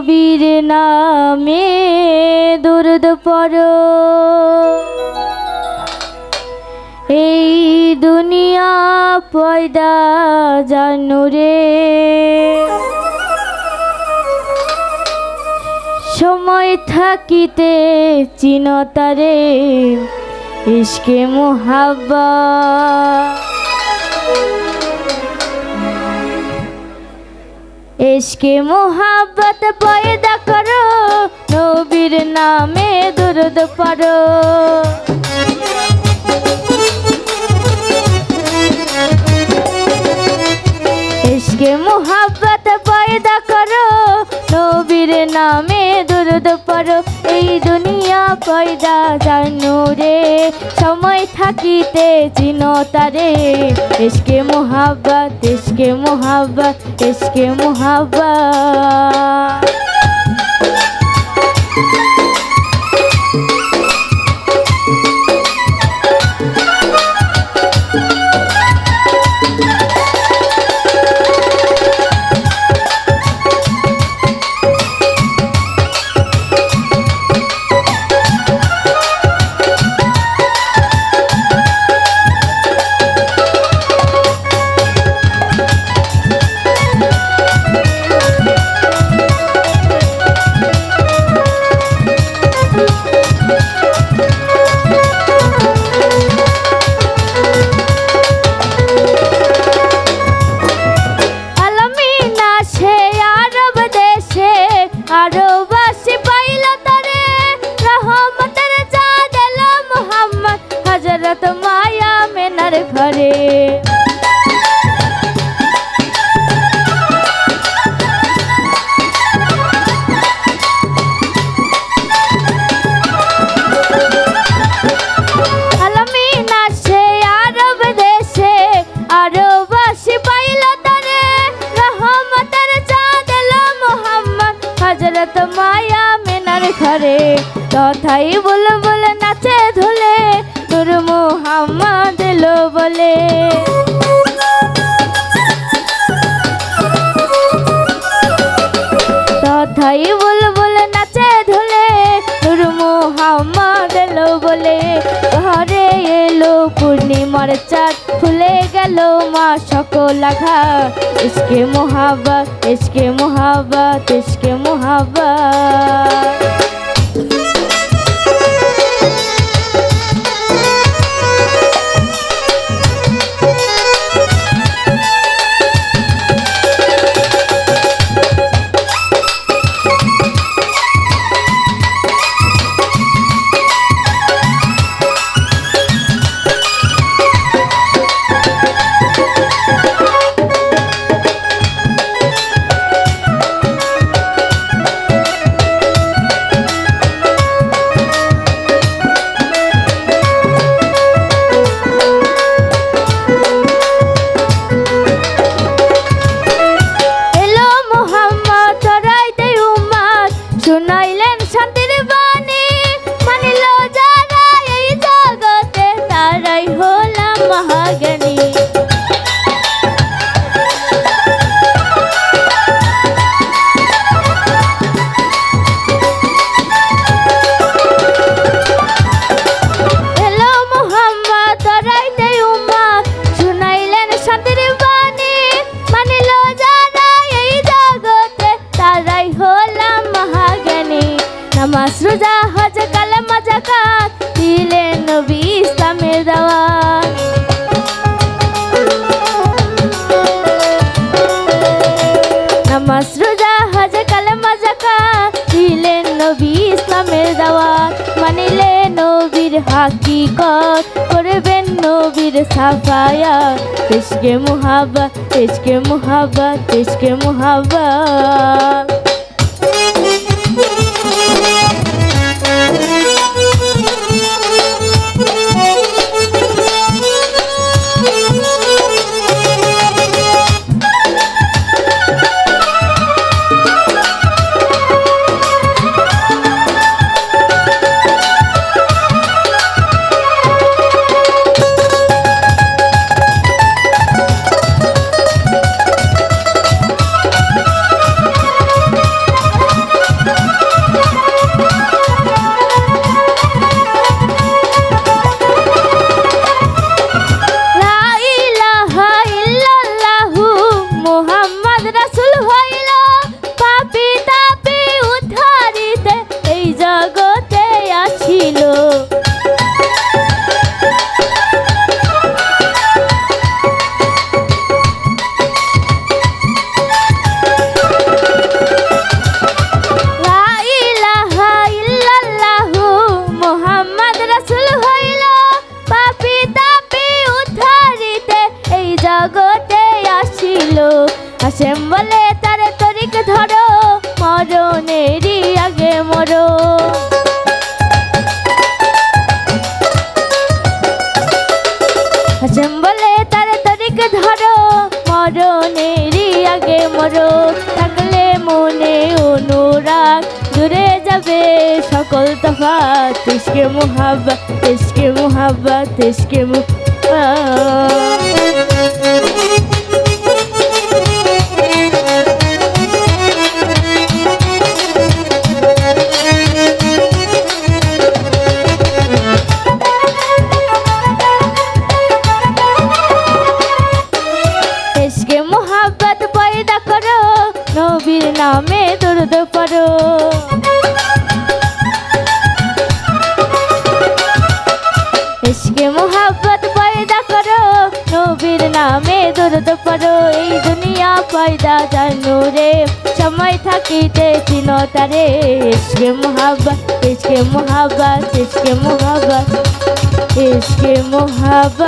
নবীর নামে দুরুদ পর এই দুনিয়া পয়দা জানু রে। সময় থাকিতে চিনতারে ইশকে মোহাব্বা। ইশকে মোহাব্বত পয়দা করো, নবীর নামে দুরুদ পড়ো। এসকে মোহাব্বত পয়দা করো, নবীর নামে দুরুদ পড়ো। দুনিয়া পয়দা জানু রে সময় থাকিতে চিনো তারে। ইশকে মোহাব্বত ইশকে মোহাব্বত ইশকে মোহাব্বত। তথাই বুলবুল নাচে ধুলে, তোর মোহাম্মদ এলো বলে। তথাই বুলবুল নাচে ধুলে নূর মোহাম্মদ এলো বলে। ঘরে এলো পূর্ণিমার চাঁদ খুলে গেল মা সকল আঘাত। ইসকে মোহাব্বত ইসকে মোহাব্বত ইসকে মোহাব্বত। নবীর হাকিকত করবেন নবীর সাফায়া ইশকে মুহাব্বত ইশকে মুহাব্বত ইশকে মুহাব্বত। আসিল হাসেম বলে, তার তরিক ধরো, মরণেরই আগে মরো। হাসেম বলে, তার তরিক ধরো, মরণেরই আগে মরো। থাকলে মনে অনুরাগ দূরে যাবে। সকল তফাত ইশকে মুহাব্বত ইশকে মুহাব্বত ইশকে মুহাব্বত। নামে পারো এই দুনিয়া পয়দা জানো রে। সময় থাকিতে চিনো তারে ইসকে মোহাবত ইসকে মোহাবত ইসকে মোহাবত ইসকে মোহাব্বত।